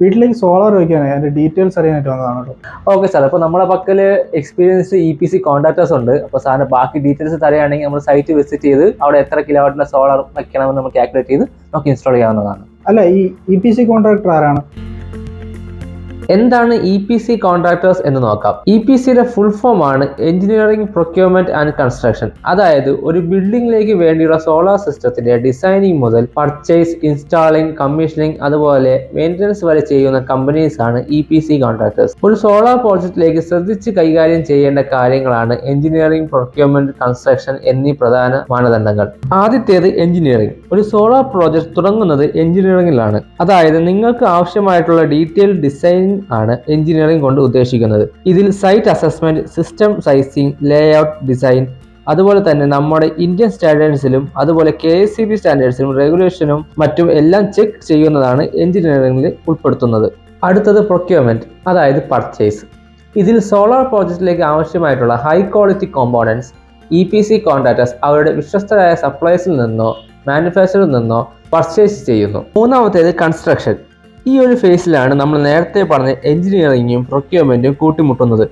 വീട്ടിലേക്ക് സോളാർ വയ്ക്കാനായി അതിന്റെ ഡീറ്റെയിൽസ് അറിയാനായിട്ട് വന്നതാണ് കേട്ടോ. ഓക്കെ സാർ അപ്പോൾ നമ്മുടെ പക്കൽ experience E P C contractors ഉണ്ട്. അപ്പോൾ സാറിന് ബാക്കി ഡീറ്റെയിൽസ് തരികയാണെങ്കിൽ നമ്മൾ സൈറ്റ് വിസിറ്റ് ചെയ്ത് അവിടെ എത്ര കിലോവാട്ടിന്റെ സോളാർ വയ്ക്കണമെന്ന് നമുക്ക് കാൽക്കുലേറ്റ് ചെയ്ത് നമുക്ക് ഇൻസ്റ്റാൾ ചെയ്യാവുന്നതാണ്. അല്ല ഈ ഇ പി സി കോൺട്രാക്ടർ ആരാണ്? എന്താണ് ഇ പി സി കോൺട്രാക്ടേഴ്സ് എന്ന് നോക്കാം. ഇ പി സിയുടെ ഫുൾ ഫോം ആണ് എഞ്ചിനീയറിംഗ് പ്രൊക്യൂർമെന്റ് ആൻഡ് കൺസ്ട്രക്ഷൻ അതായത് ഒരു ബിൽഡിംഗിലേക്ക് വേണ്ടിയുള്ള സോളാർ സിസ്റ്റത്തിന്റെ ഡിസൈനിങ് മുതൽ പർച്ചേസ് ഇൻസ്റ്റാളിംഗ് കമ്മീഷനിങ് അതുപോലെ മെയിന്റനൻസ് വരെ ചെയ്യുന്ന കമ്പനീസ് ആണ് ഇ പി സി കോൺട്രാക്ടേഴ്സ് ഒരു സോളാർ പ്രോജക്റ്റിലേക്ക് ശ്രദ്ധിച്ച് കൈകാര്യം ചെയ്യേണ്ട കാര്യങ്ങളാണ് എഞ്ചിനീയറിംഗ് പ്രൊക്യൂർമെന്റ് കൺസ്ട്രക്ഷൻ എന്നീ പ്രധാന മാനദണ്ഡങ്ങൾ. ആദ്യത്തേത് എഞ്ചിനീയറിംഗ് ഒരു സോളാർ പ്രോജക്റ്റ് തുടങ്ങുന്നത് എഞ്ചിനീയറിംഗിലാണ് അതായത് നിങ്ങൾക്ക് ആവശ്യമായിട്ടുള്ള ഡീറ്റെയിൽ ഡിസൈൻ ആണ് എഞ്ചിനീയറിംഗ് കൊണ്ട് ഉദ്ദേശിക്കുന്നത്. ഇതിൽ site assessment system sizing layout design അതുപോലെ തന്നെ നമ്മുടെ ഇന്ത്യൻ സ്റ്റാൻഡേർഡ്സിലും അതുപോലെ കെ എസ് സി ബി സ്റ്റാൻഡേർഡ്സിലും റെഗുലേഷനും മറ്റും എല്ലാം ചെക്ക് ചെയ്യുന്നതാണ് എഞ്ചിനീയറിംഗിൽ ഉൾപ്പെടുത്തുന്നത്. അടുത്തത് പ്രൊക്യൂർമെന്റ് അതായത് പർച്ചേസ് ഇതിൽ സോളാർ പ്രോജക്റ്റിലേക്ക് ആവശ്യമായിട്ടുള്ള high quality components E P C contractors അവരുടെ വിശ്വസ്തരായ സപ്ലൈസിൽ നിന്നോ മാനുഫാക്ചറിൽ നിന്നോ പർച്ചേസ് ചെയ്യുന്നു. മൂന്നാമത്തേത് കൺസ്ട്രക്ഷൻ ഈ ഒരു ഫേസിലാണ് നമ്മൾ നേരത്തെ പറഞ്ഞ എഞ്ചിനീയറിംഗും പ്രൊക്യൂർമെന്റും കൂട്ടിമുട്ടുന്നത്.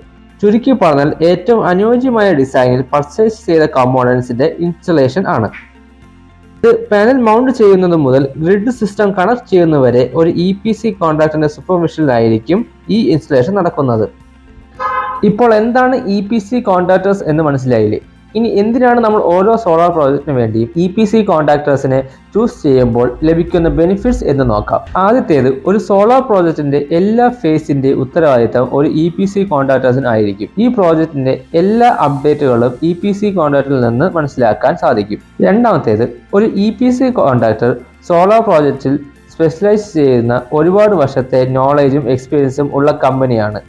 ചുരുക്കി പറഞ്ഞാൽ ഏറ്റവും അനുയോജ്യമായ ഡിസൈനിൽ പർച്ചേസ് ചെയ്ത കമ്പോണൻസിന്റെ ഇൻസ്റ്റലേഷൻ ആണ്. ഇത് പാനൽ മൗണ്ട് ചെയ്യുന്നത് മുതൽ ഗ്രിഡ് സിസ്റ്റം കണക്ട് ചെയ്യുന്നവരെ ഒരു ഇ പി സി കോൺട്രാക്ടറിന്റെ സൂപ്പർവിഷനിലായിരിക്കും ഈ ഇൻസ്റ്റലേഷൻ നടക്കുന്നത്. ഇപ്പോൾ എന്താണ് ഇ പി സി കോൺട്രാക്ടേഴ്സ് എന്ന് മനസ്സിലായില്ലേ? ഇനി എന്തിനാണ് നമ്മൾ ഓരോ സോളാർ പ്രോജക്റ്റിനു വേണ്ടിയും ഇ പി സി കോൺട്രാക്ടേഴ്സിനെ ചൂസ് ചെയ്യുമ്പോൾ ലഭിക്കുന്ന ബെനിഫിറ്റ്സ് എന്ന് നോക്കാം. ആദ്യത്തേത് ഒരു സോളാർ പ്രോജക്റ്റിന്റെ എല്ലാ ഫേസിന്റെ ഉത്തരവാദിത്തം ഒരു ഇ പി സി കോൺട്രാക്ടേഴ്സിന് ആയിരിക്കും. ഈ പ്രോജക്റ്റിന്റെ എല്ലാ അപ്ഡേറ്റുകളും ഇ പി സി കോൺട്രാക്ടറിൽ നിന്ന് മനസ്സിലാക്കാൻ സാധിക്കും. രണ്ടാമത്തേത് ഒരു E P C contractor solar പ്രോജക്റ്റിൽ സ്പെഷ്യലൈസ് ചെയ്യുന്ന ഒരുപാട് വർഷത്തെ നോളേജും എക്സ്പീരിയൻസും ഉള്ള കമ്പനിയാണ്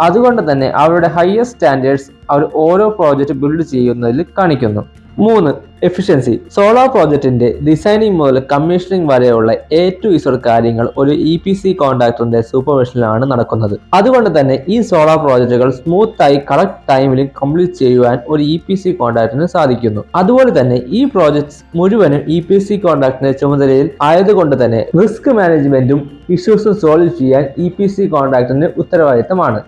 അതുകൊണ്ട് തന്നെ അവരുടെ ഹയസ്റ്റ് സ്റ്റാൻഡേർഡ്സ് അവർ ഓരോ പ്രോജക്റ്റ് ബിൽഡ് ചെയ്യുന്നതിൽ കാണിക്കുന്നു. മൂന്ന് എഫിഷ്യൻസി സോളാർ പ്രോജക്റ്റിന്റെ ഡിസൈനിങ് മുതൽ കമ്മീഷനിങ് വരെയുള്ള എ ടു ഇസോഡ് കാര്യങ്ങൾ ഒരു ഇ പി സി കോൺട്രാക്ടറിന്റെ സൂപ്പർവിഷനിലാണ് നടക്കുന്നത്. അതുകൊണ്ട് തന്നെ ഈ സോളാർ പ്രോജക്റ്റുകൾ സ്മൂത്തായി കറക്റ്റ് ടൈമിൽ കംപ്ലീറ്റ് ചെയ്യുവാൻ ഒരു ഇ പി സി കോൺട്രാക്ടറിന് സാധിക്കുന്നു. അതുപോലെ തന്നെ ഈ പ്രോജക്ട്സ് മുഴുവനും ഇ പി സി കോൺട്രാക്ടറിന്റെ ചുമതലയിൽ ആയതുകൊണ്ട് തന്നെ റിസ്ക് മാനേജ്മെന്റും ഇഷ്യൂസും സോൾവ് ചെയ്യാൻ ഇ പി സി കോൺട്രാക്ടറിന് ഉത്തരവാദിത്തമാണ്.